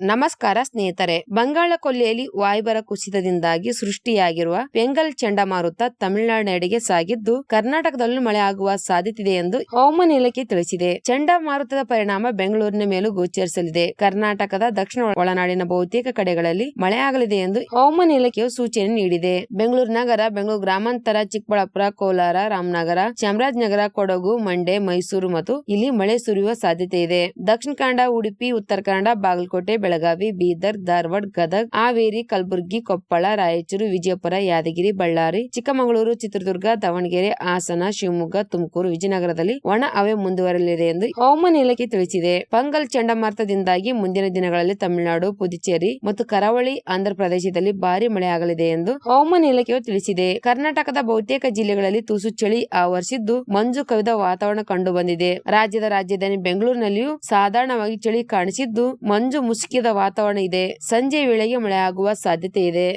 ನಮಸ್ಕಾರ ಸ್ನೇಹಿತರೆ, ಬಂಗಾಳ ಕೊಲ್ಲಿಯಲ್ಲಿ ವಾಯುಭರ ಕುಸಿತದಿಂದಾಗಿ ಸೃಷ್ಟಿಯಾಗಿರುವ ಬೆಂಗಲ್ ಚಂಡಮಾರುತ ತಮಿಳುನಾಡಿನೆಡೆಗೆ ಸಾಗಿದ್ದು, ಕರ್ನಾಟಕದಲ್ಲೂ ಮಳೆ ಆಗುವ ಸಾಧ್ಯತೆ ಎಂದು ಹವಾಮಾನ ಇಲಾಖೆ ತಿಳಿಸಿದೆ. ಚಂಡಮಾರುತದ ಪರಿಣಾಮ ಬೆಂಗಳೂರಿನ ಮೇಲೂ ಗೋಚರಿಸಲಿದೆ. ಕರ್ನಾಟಕದ ದಕ್ಷಿಣ ಒಳನಾಡಿನ ಬಹುತೇಕ ಕಡೆಗಳಲ್ಲಿ ಮಳೆಯಾಗಲಿದೆ ಎಂದು ಹವಾಮಾನ ಇಲಾಖೆಯು ಸೂಚನೆ ನೀಡಿದೆ. ಬೆಂಗಳೂರು ನಗರ, ಬೆಂಗಳೂರು ಗ್ರಾಮಾಂತರ, ಚಿಕ್ಕಬಳ್ಳಾಪುರ, ಕೋಲಾರ, ರಾಮನಗರ, ಚಾಮರಾಜನಗರ, ಕೊಡಗು, ಮಂಡ್ಯ, ಮೈಸೂರು ಮತ್ತು ಇಲ್ಲಿ ಮಳೆ ಸುರಿಯುವ ಸಾಧ್ಯತೆ ಇದೆ ದಕ್ಷಿಣ ಕನ್ನಡ, ಉಡುಪಿ, ಉತ್ತರ ಕನ್ನಡ, ಬಾಗಲಕೋಟೆ ಬೆಳಗಾವಿ, ಬೀದರ್, ಧಾರವಾಡ, ಗದಗ, ಹಾವೇರಿ, ಕಲಬುರಗಿ, ಕೊಪ್ಪಳ, ರಾಯಚೂರು, ವಿಜಯಪುರ, ಯಾದಗಿರಿ, ಬಳ್ಳಾರಿ, ಚಿಕ್ಕಮಗಳೂರು, ಚಿತ್ರದುರ್ಗ, ದಾವಣಗೆರೆ, ಹಾಸನ, ಶಿವಮೊಗ್ಗ, ತುಮಕೂರು, ವಿಜಯನಗರದಲ್ಲಿ ಒಣ ಹವೆ ಮುಂದುವರಲಿದೆ ಎಂದು ಹವಾಮಾನ ಇಲಾಖೆ ತಿಳಿಸಿದೆ. ಪಂಗಲ್ ಚಂಡಮಾರುತದಿಂದಾಗಿ ಮುಂದಿನ ದಿನಗಳಲ್ಲಿ ತಮಿಳುನಾಡು, ಪುದುಚೇರಿ ಮತ್ತು ಕರಾವಳಿ ಆಂಧ್ರ ಪ್ರದೇಶದಲ್ಲಿ ಭಾರಿ ಮಳೆ ಆಗಲಿದೆ ಎಂದು ಹವಾಮಾನ ಇಲಾಖೆಯು ತಿಳಿಸಿದೆ. ಕರ್ನಾಟಕದ ಬಹುತೇಕ ಜಿಲ್ಲೆಗಳಲ್ಲಿ ತುಸು ಚಳಿ ಆವರಿಸಿದ್ದು ಮಂಜು ಕವಿದ ವಾತಾವರಣ ಕಂಡುಬಂದಿದೆ. ರಾಜ್ಯದ ರಾಜಧಾನಿ ಬೆಂಗಳೂರಿನಲ್ಲಿಯೂ ಸಾಧಾರಣವಾಗಿ ಚಳಿ ಕಾಣಿಸಿದ್ದು ಮಂಜು ಮುಸುಕಿದ ವಾತಾವರಣ ಇದೆ. ಸಂಜೆ ವೇಳೆಗೆ ಮಳೆ ಆಗುವ ಸಾಧ್ಯತೆ ಇದೆ.